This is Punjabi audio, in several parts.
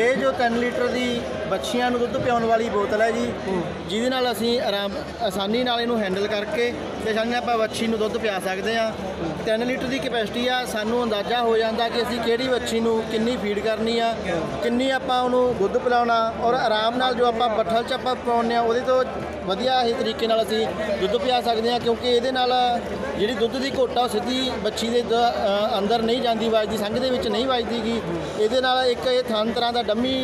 ਇਹ ਜੋ 3 ਲੀਟਰ ਦੀ ਬੱਚੀਆਂ ਨੂੰ ਦੁੱਧ ਪਿਆਉਣ ਵਾਲੀ ਬੋਤਲ ਹੈ ਜੀ ਜਿਹਦੇ ਨਾਲ ਅਸੀਂ ਆਰਾਮ ਆਸਾਨੀ ਨਾਲ ਇਹਨੂੰ ਹੈਂਡਲ ਕਰਕੇ ਤੇ ਸਾਨੂੰ ਆਪਾਂ ਬੱਚੀ ਨੂੰ ਦੁੱਧ ਪਿਆ ਸਕਦੇ ਆ 3 ਲੀਟਰ ਦੀ ਕੈਪੈਸਿਟੀ ਆ ਸਾਨੂੰ ਅੰਦਾਜ਼ਾ ਹੋ ਜਾਂਦਾ ਕਿ ਅਸੀਂ ਕਿਹੜੀ ਬੱਚੀ ਨੂੰ ਕਿੰਨੀ ਫੀਡ ਕਰਨੀ ਆ ਕਿੰਨੀ ਆਪਾਂ ਉਹਨੂੰ ਦੁੱਧ ਪਿਲਾਉਣਾ ਔਰ ਆਰਾਮ ਨਾਲ ਜੋ ਆਪਾਂ ਬੱਠਲ ਚ ਆਪਾਂ ਪਾਉਂਦੇ ਆ ਉਹਦੇ ਤੋਂ ਵਧੀਆ ਹੀ ਤਰੀਕੇ ਨਾਲ ਅਸੀਂ ਦੁੱਧ ਪਿਆ ਸਕਦੇ ਹਾਂ, ਕਿਉਂਕਿ ਇਹਦੇ ਨਾਲ ਜਿਹੜੀ ਦੁੱਧ ਦੀ ਘੋਟਾ ਉਹ ਸਿੱਧੀ ਬੱਚੀ ਦੇ ਦ- ਅੰਦਰ ਨਹੀਂ ਜਾਂਦੀ, ਵੱਜਦੀ, ਸੰਘ ਦੇ ਵਿੱਚ ਨਹੀਂ ਵੱਜਦੀਗੀ। ਇਹਦੇ ਨਾਲ ਇੱਕ ਇਹ ਥਣ ਤਰ੍ਹਾਂ ਦਾ ਡੰਮੀ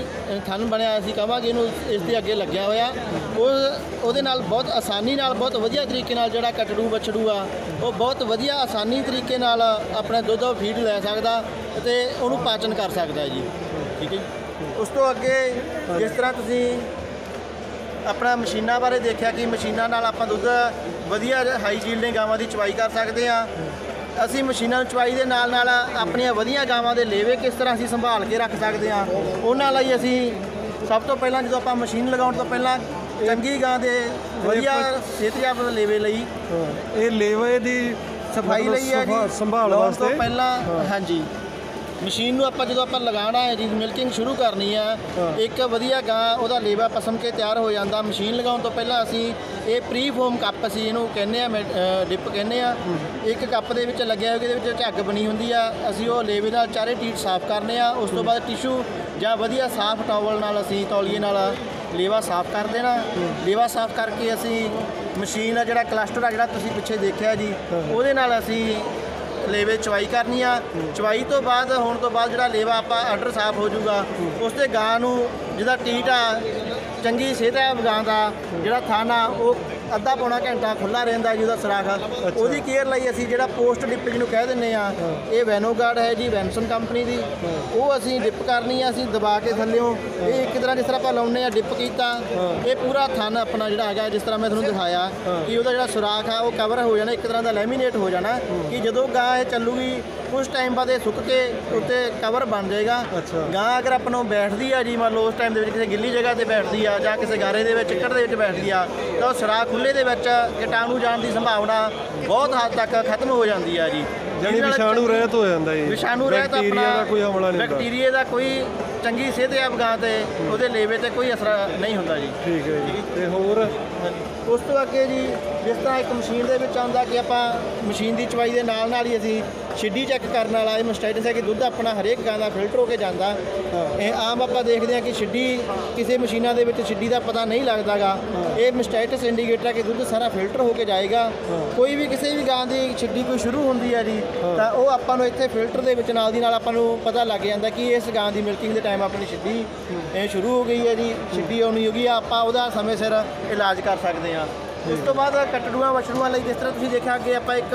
ਥਨ ਬਣਿਆ ਅਸੀਂ ਕਹਾਂਗੇ ਇਹਨੂੰ ਇਸ ਦੇ ਅੱਗੇ ਲੱਗਿਆ ਹੋਇਆ। ਉਹ, ਉਹਦੇ ਨਾਲ ਬਹੁਤ ਆਸਾਨੀ ਨਾਲ, ਬਹੁਤ ਵਧੀਆ ਤਰੀਕੇ ਨਾਲ ਜਿਹੜਾ ਕਟੜੂ ਬਛੜੂ ਆ, ਉਹ ਬਹੁਤ ਵਧੀਆ ਆਸਾਨੀ ਤਰੀਕੇ ਨਾਲ ਆਪਣਾ ਦੁੱਧ ਫੀਡ ਲੈ ਸਕਦਾ ਤੇ ਉਹਨੂੰ ਪਾਚਨ ਕਰ ਸਕਦਾ ਜੀ। ਠੀਕ ਹੈ ਜੀ? ਉਸ ਤੋਂ ਅੱਗੇ ਜਿਸ ਤਰ੍ਹਾਂ ਤੁਸੀਂ ਆਪਣਾ ਮਸ਼ੀਨਾਂ ਬਾਰੇ ਦੇਖਿਆ ਕਿ ਮਸ਼ੀਨਾਂ ਨਾਲ ਆਪਾਂ ਦੁੱਧ ਵਧੀਆ ਹਾਈ ਜੀਲਡਿੰਗ ਗਾਵਾਂ ਦੀ ਚਵਾਈ ਕਰ ਸਕਦੇ ਆ ਅਸੀਂ ਮਸ਼ੀਨਾਂ ਨੂੰ ਚਵਾਈ ਦੇ ਨਾਲ ਨਾਲ ਆਪਣੀਆਂ ਵਧੀਆ ਗਾਵਾਂ ਦੇ ਲੇਵੇ ਕਿਸ ਤਰ੍ਹਾਂ ਅਸੀਂ ਸੰਭਾਲ ਕੇ ਰੱਖ ਸਕਦੇ ਆ ਉਹਨਾਂ ਲਈ ਅਸੀਂ ਸਭ ਤੋਂ ਪਹਿਲਾਂ ਜਦੋਂ ਆਪਾਂ ਮਸ਼ੀਨ ਲਗਾਉਣ ਤੋਂ ਪਹਿਲਾਂ ਚੰਗੀ ਗਾਂ ਦੇ ਵਧੀਆ ਸਿਹਤਯਾਬ ਲੇਵੇ ਲਈ ਇਹ ਲੇਵੇ ਦੀ ਸਫ਼ਾਈ ਲਈ ਹੈ ਜੀ। ਸੰਭਾਲ ਵਾਸਤੇ ਤੋਂ ਪਹਿਲਾਂ ਹਾਂਜੀ। ਮਸ਼ੀਨ ਨੂੰ ਆਪਾਂ ਜਦੋਂ ਆਪਾਂ ਲਗਾਉਣਾ ਹੈ ਜੀ ਮਿਲਕਿੰਗ ਸ਼ੁਰੂ ਕਰਨੀ ਆ ਹਾਂ। ਇੱਕ ਵਧੀਆ ਗਾਂ ਉਹਦਾ ਲੇਵਾ ਪਸਮ ਕੇ ਤਿਆਰ ਹੋ ਜਾਂਦਾ। ਮਸ਼ੀਨ ਲਗਾਉਣ ਤੋਂ ਪਹਿਲਾਂ ਅਸੀਂ ਇਹ ਪ੍ਰੀ ਫੋਮ ਕੱਪ ਅਸੀਂ ਇਹਨੂੰ ਕਹਿੰਦੇ ਆ ਡਿਪ ਕਹਿੰਦੇ ਆ ਇੱਕ ਕੱਪ ਦੇ ਵਿੱਚ ਲੱਗਿਆ ਹੋਇਆ ਇਹਦੇ ਵਿੱਚ ਝੱਗ ਬਣੀ ਹੁੰਦੀ ਆ। ਅਸੀਂ ਉਹ ਲੇਵੇ ਨਾਲ ਚਾਰੇ ਟੀਟ ਸਾਫ਼ ਕਰਨੇ ਆ। ਉਸ ਤੋਂ ਬਾਅਦ ਟਿਸ਼ੂ ਜਾਂ ਵਧੀਆ ਸਾਫ਼ ਟਾਵਲ ਨਾਲ ਅਸੀਂ ਤੌਲੀਏ ਨਾਲ ਲੇਵਾ ਸਾਫ਼ ਕਰ ਦੇਣਾ। ਲੇਵਾ ਸਾਫ਼ ਕਰਕੇ ਅਸੀਂ ਮਸ਼ੀਨ ਆ ਜਿਹੜਾ ਕਲਸਟਰ ਆ ਜਿਹੜਾ ਤੁਸੀਂ ਪਿੱਛੇ ਦੇਖਿਆ ਜੀ ਉਹਦੇ ਨਾਲ ਅਸੀਂ ਲੇਵੇ ਚਵਾਈ ਕਰਨੀ ਆ। ਚਵਾਈ ਤੋਂ ਬਾਅਦ, ਹੋਣ ਤੋਂ ਬਾਅਦ ਜਿਹੜਾ ਲੇਵਾ ਆਪਾਂ ਆਰਡਰ ਸਾਫ਼ ਹੋ ਜਾਊਗਾ, ਉਸ ਤੇ ਗਾਂ ਨੂੰ, ਜਿਹਦਾ ਟੀਟ ਆ, ਚੰਗੀ ਸਿਹਤ ਹੈ ਗਾਂ ਦਾ, ਜਿਹੜਾ ਥਾਣਾ, ਉਹ ਅੱਧਾ ਪੌਣਾ ਘੰਟਾ ਖੁੱਲਾ ਰਹਿੰਦਾ ਜੀ ਉਹਦਾ ਸਰਾਖ। ਉਹਦੀ ਕੇਅਰ ਲਈ ਅਸੀਂ ਜਿਹੜਾ ਪੋਸਟ ਡਿਪ ਜਿਹਨੂੰ ਕਹਿ ਦਿੰਨੇ ਆ ਇਹ ਵੈਨੋਗਾਰਡ ਹੈ ਜੀ ਵੈਨਸਨ ਕੰਪਨੀ ਦੀ। ਉਹ ਅਸੀਂ ਡਿਪ ਕਰਨੀ ਆ ਅਸੀਂ ਦਬਾ ਕੇ ਥੱਲਿਓਂ। ਇਹ ਇੱਕ ਤਰ੍ਹਾਂ ਜਿਸ ਤਰ੍ਹਾਂ ਆਪਾਂ ਲਾਉਨੇ ਆ ਡਿਪ ਕੀਤਾ। ਇਹ ਪੂਰਾ ਥਣ ਆਪਣਾ ਜਿਹੜਾ ਹੈਗਾ ਜਿਸ ਤਰ੍ਹਾਂ ਮੈਂ ਤੁਹਾਨੂੰ ਦਿਖਾਇਆ ਕਿ ਉਹਦਾ ਜਿਹੜਾ ਸੁਰਾਖ ਆ ਉਹ ਕਵਰ ਹੋ ਜਾਣਾ ਇੱਕ ਤਰ੍ਹਾਂ ਦਾ ਲੈਮੀਨੇਟ ਹੋ ਜਾਣਾ ਕਿ ਜਦੋਂ ਗਾਂ ਇਹ ਚੱਲੂਗੀ ਕੁਝ ਟਾਈਮ ਬਾਅਦ ਇਹ ਸੁੱਕ ਕੇ ਉੱਤੇ ਕਵਰ ਬਣ ਜਾਏਗਾ ਅੱਛਾ। ਗਾਂ ਅਗਰ ਆਪਾਂ ਨੂੰ ਬੈਠਦੀ ਆ ਜੀ ਮੰਨ ਲਓ ਉਸ ਟਾਈਮ ਦੇ ਵਿੱਚ ਕਿਸੇ ਗਿੱਲੀ ਜਗ੍ਹਾ ਤੇ ਬੈਠਦੀ ਆ ਜਾਂ ਕਿਸੇ ਗਾਰੇ ਦੇ ਵਿੱਚ ਚਿੱਕੜ ਦੇ ਵਿੱਚ ਬੈਠਦੀ ਆ ਤਾਂ ਉਹ ਸਰਾਖ ਖੁੱਲੇ ਦੇ ਵਿੱਚ ਕੀਟਾਣੂ ਜਾਣ ਦੀ ਸੰਭਾਵਨਾ ਬਹੁਤ ਹੱਦ ਤੱਕ ਖਤਮ ਹੋ ਜਾਂਦੀ ਆ ਜੀ ਜਾਨੀ ਵਿਸ਼ਾਣੂ ਰਹਿਤ ਹੋ ਜਾਂਦਾ ਜੀ। ਵਿਸ਼ਾਣੂ ਰਹਿਤ ਆਪਣਾ ਬੈਕਟੀਰੀਆ ਦਾ ਕੋਈ ਹਮਲਾ ਨਹੀਂ ਹੁੰਦਾ। ਬੈਕਟੀਰੀਆ ਦਾ ਕੋਈ ਚੰਗੀ ਸਿਹਤਯਾਬ ਗਾਂ ਤੇ ਉਹਦੇ ਲੇਵੇ ਤੇ ਕੋਈ ਅਸਰ ਨਹੀਂ ਹੁੰਦਾ ਜੀ। ਠੀਕ ਹੈ ਜੀ। ਤੇ ਹੋਰ? ਉਸ ਤੋਂ ਅੱਗੇ ਜੀ ਜਿਸ ਤਰ੍ਹਾਂ ਇੱਕ ਮਸ਼ੀਨ ਦੇ ਵਿੱਚ ਆਉਂਦਾ ਕਿ ਆਪਾਂ ਮਸ਼ੀਨ ਦੀ ਚਵਾਈ ਦੇ ਨਾਲ ਨਾਲ ਹੀ ਅਸੀਂ ਛਿੱਡੀ ਚੈੱਕ ਕਰਨ ਵਾਲਾ ਇਹ ਮਸਟਾਈਟਸ ਹੈ ਕਿ ਦੁੱਧ ਆਪਣਾ ਹਰੇਕ ਗਾਂ ਦਾ ਫਿਲਟਰ ਹੋ ਕੇ ਜਾਂਦਾ। ਇਹ ਆਮ ਆਪਾਂ ਦੇਖਦੇ ਹਾਂ ਕਿ ਛਿੱਡੀ ਕਿਸੇ ਮਸ਼ੀਨਾਂ ਦੇ ਵਿੱਚ ਛਿੱਡੀ ਦਾ ਪਤਾ ਨਹੀਂ ਲੱਗਦਾਗਾ। ਇਹ ਮਸਟਾਈਟਸ ਇੰਡੀਕੇਟਰ ਹੈ ਕਿ ਦੁੱਧ ਸਾਰਾ ਫਿਲਟਰ ਹੋ ਕੇ ਜਾਏਗਾ। ਕੋਈ ਵੀ ਕਿਸੇ ਵੀ ਗਾਂ ਦੀ ਛਿੱਡੀ ਕੋਈ ਸ਼ੁਰੂ ਹੁੰਦੀ ਹੈ ਜੀ ਤਾਂ ਉਹ ਆਪਾਂ ਨੂੰ ਇੱਥੇ ਫਿਲਟਰ ਦੇ ਵਿੱਚ ਨਾਲ ਦੀ ਨਾਲ ਆਪਾਂ ਨੂੰ ਪਤਾ ਲੱਗ ਜਾਂਦਾ ਕਿ ਇਸ ਗਾਂ ਦੀ ਮਿਲਕਿੰਗ ਦੇ ਟਾਈਮ ਆਪਣੀ ਛਿੱਡੀ ਇਹ ਸ਼ੁਰੂ ਹੋ ਗਈ ਹੈ ਜੀ ਛਿੱਡੀ ਆਉਣੀ ਹੋਗੀ ਆ ਆਪਾਂ ਉਹਦਾ ਸਮੇਂ ਸਿਰ ਇਲਾਜ ਕਰ ਸਕਦੇ ਹਾਂ। ਉਸ ਤੋਂ ਬਾਅਦ ਕਟੜੂਆਂ, ਵਛੜੂਆਂ ਲਈ ਜਿਸ ਤਰ੍ਹਾਂ ਤੁਸੀਂ ਦੇਖਿਆ, ਅੱਗੇ ਆਪਾਂ ਇੱਕ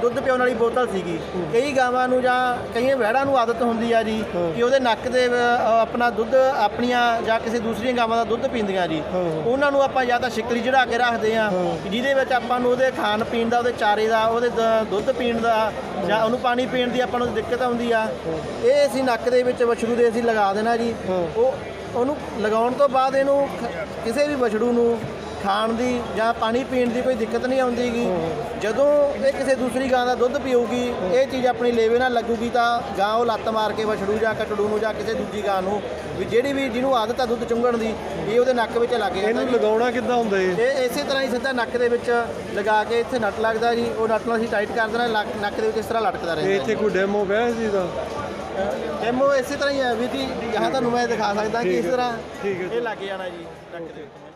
ਦੁੱਧ ਪਿਆਉਣ ਵਾਲੀ ਬੋਤਲ ਸੀਗੀ। ਕਈ ਗਾਵਾਂ ਨੂੰ ਜਾਂ ਕਈਆਂ ਵਹਿੜਾਂ ਨੂੰ ਆਦਤ ਹੁੰਦੀ ਆ ਜੀ ਕਿ ਉਹਦੇ ਨੱਕ ਦੇ ਆਪਣਾ ਦੁੱਧ ਆਪਣੀਆਂ ਜਾਂ ਕਿਸੇ ਦੂਸਰੀਆਂ ਗਾਵਾਂ ਦਾ ਦੁੱਧ ਪੀਂਦੀਆਂ ਜੀ। ਉਹਨਾਂ ਨੂੰ ਆਪਾਂ ਜਾਂ ਤਾਂ ਸ਼ਿਕਰੀ ਚੜਾ ਕੇ ਰੱਖਦੇ ਆ ਜਿਹਦੇ ਵਿੱਚ ਆਪਾਂ ਨੂੰ ਉਹਦੇ ਖਾਣ ਪੀਣ ਦਾ ਉਹਦੇ ਚਾਰੇ ਦਾ ਉਹਦੇ ਦੁੱਧ ਪੀਣ ਦਾ ਜਾਂ ਉਹਨੂੰ ਪਾਣੀ ਪੀਣ ਦੀ ਆਪਾਂ ਨੂੰ ਦਿੱਕਤ ਆਉਂਦੀ ਆ। ਇਹ ਅਸੀਂ ਨੱਕ ਦੇ ਵਿੱਚ ਵਛੜੂ ਦੇ ਅਸੀਂ ਲਗਾ ਦੇਣਾ ਜੀ। ਉਹ ਉਹਨੂੰ ਲਗਾਉਣ ਤੋਂ ਬਾਅਦ ਇਹਨੂੰ ਕਿਸੇ ਵੀ ਵਛੜੂ ਨੂੰ ਖਾਣ ਦੀ ਜਾਂ ਪਾਣੀ ਪੀਣ ਦੀ ਕੋਈ ਦਿੱਕਤ ਨਹੀਂ ਆਉਂਦੀਗੀ ਜਦੋਂ ਇਹ ਕਿਸੇ ਦੂਸਰੀ ਗਾਂ ਦਾ ਦੁੱਧ ਪੀਊਗੀ ਇਹ ਚੀਜ਼ ਆਪਣੀ ਲੇਵੇ ਨਾਲ ਲੱਗੂਗੀ ਤਾਂ ਗਾਂ ਉਹ ਲੱਤ ਮਾਰ ਕੇ ਵਛੜੂ ਜਾਂ ਕਟੜੂ ਨੂੰ ਜਾਂ ਕਿਸੇ ਦੂਜੀ ਗਾਂ ਨੂੰ ਵੀ ਜਿਹੜੀ ਵੀ ਜਿਹਨੂੰ ਆਦਤ ਆ ਦੁੱਧ ਚੁੰਗਣ ਦੀ ਇਹ ਉਹਦੇ ਨੱਕ ਵਿੱਚ ਲੱਗ ਜਾਂਦਾ ਇਹਨੂੰ ਜੀ। ਲਗਾਉਣਾ ਕਿੱਦਾਂ ਹੁੰਦਾ ਜੀ ਇਹ ਇਸੇ ਤਰ੍ਹਾਂ ਹੀ ਸਿੱਧਾ ਨੱਕ ਦੇ ਵਿੱਚ ਲਗਾ ਕੇ ਇੱਥੇ ਨੱਟ ਲੱਗਦਾ ਜੀ ਉਹ ਨੱਟ ਨੂੰ ਅਸੀਂ ਟਾਈਟ ਕਰ ਦੇਣਾ ਨੱਕ ਦੇ ਵਿੱਚ ਇਸ ਤਰ੍ਹਾਂ ਲਟਕਦਾ ਰਹਿੰਦਾ ਇੱਥੇ ਕੋਈ ਡੈਮੋ ਪਿਆ ਚੀਜ਼ ਦਾ ਡੈਮੋ ਇਸੇ ਤਰ੍ਹਾਂ ਹੀ ਹੈ ਵੀ ਜੀ ਜਹਾਂ ਤੁਹਾਨੂੰ ਮੈਂ ਦਿਖਾ ਸਕਦਾ ਕਿ ਇਸ। ਤਰ੍ਹਾਂ ਜੀ। ਇਹ ਲੱਗ ਜਾਣਾ ਜੀ ਨੱਕ ਦੇ ਵਿੱਚ